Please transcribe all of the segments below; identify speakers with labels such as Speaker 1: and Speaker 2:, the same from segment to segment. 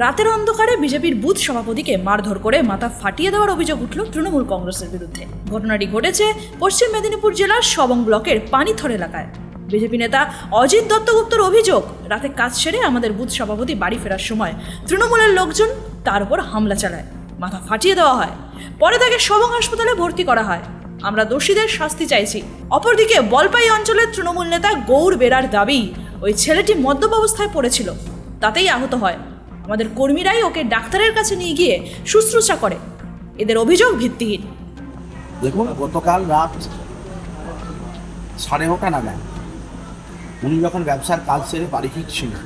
Speaker 1: রাতের অন্ধকারে বিজেপির বুথ সভাপতিকে মারধর করে মাথা ফাটিয়ে দেওয়ার অভিযোগ উঠল তৃণমূল কংগ্রেসের বিরুদ্ধে। ঘটনাটি ঘটেছে পশ্চিম মেদিনীপুর জেলার সবং ব্লকের পানিথর এলাকায়। বিজেপি নেতা অজিত দত্তগুপ্তর অভিযোগ, রাতে কাজ সেরে আমাদের বুথ সভাপতি বাড়ি ফেরার সময় তৃণমূলের লোকজন তার উপর হামলা চালায়, মাথা ফাটিয়ে দেওয়া হয়। পরে তাকে সবং হাসপাতালে ভর্তি করা হয়। আমরা দোষীদের শাস্তি চাইছি। অপরদিকে বলপাই অঞ্চলের তৃণমূল নেতা গৌর বেরার দাবি, ওই ছেলেটি মদ্যপ অবস্থায় পড়েছিল, তাতেই আহত হয়। আমাদের কর্মীরাই ওকে ডাক্তারের কাছে নিয়ে গিয়ে শুশ্রূষা করে। এদের অভিযোগ ভিত্তিহীন।
Speaker 2: দেখুন, গতকাল রাত সাড়ে নটা নাগাদ উনি যখন ব্যবসার কাজ সেরে বাড়ি ফিরছিলেন,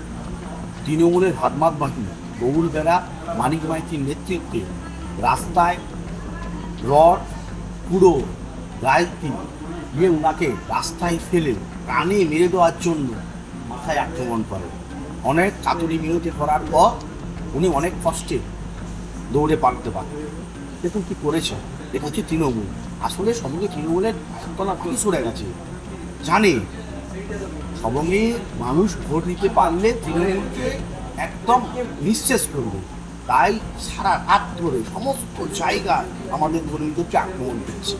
Speaker 2: তৃণমূলের হাতমাত বাহিনী গৌর বেড়া মানিক মাইতির নেতৃত্বে রাস্তায় রড পুরো গায়ত্রী দিয়ে ওনাকে রাস্তায় ফেলে প্রাণে মেরে দেওয়ার জন্য মাথায় আক্রমণ করে। অনেক কাতুরি মিনতি করার পর উনি অনেক কষ্টে দৌড়ে পালাতে পারেন। দেখুন কি করেছে। এটা হচ্ছে তৃণমূল। আসলে সবঙ্গে তৃণমূলের তলা থেকে সরে গেছে। জানে, সবঙ্গে মানুষ ভোট দিতে পারলে তৃণমূলকে একদম নিঃশেষ করবে। তাই সারা রাত ধরে সমস্ত জায়গায় আমাদের কর্মীদেরকে আক্রমণ করেছে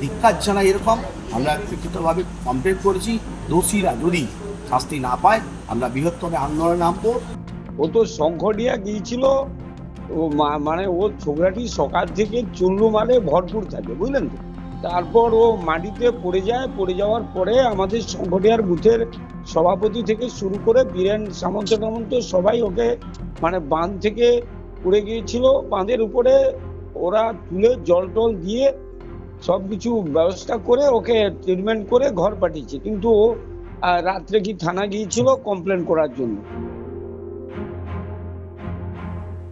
Speaker 2: ধিক্ষার জানা এরকম। আমরা লিখিতভাবে কমপ্লেন করেছি। দোষীরা যদি শাস্তি না পায়, আমরা বৃহত্তর আন্দোলনে নামবো।
Speaker 3: ও তো শঙ্খডিয়া গিয়েছিল মানে ও ছোকরাটি সকাল থেকে চুল্লু মারে ভরপুর থাকে, বুঝলেন তো? তারপর ও মাটিতে পড়ে যায়, পড়ে যাওয়ার পরে আমাদের শঙ্খডিয়ার বুথের সভাপতি থেকে শুরু করে বীরেন সামন্ত টামন্ত সবাই ওকে মানে বাঁধ থেকে পড়ে গিয়েছিল, বাঁধের উপরে ওরা তুলে জল টল দিয়ে সব কিছু ব্যবস্থা করে ওকে ট্রিটমেন্ট করে ঘর পাঠিয়েছে। কিন্তু ও রাত্রে কি থানা গিয়েছিল কমপ্লেন করার জন্য।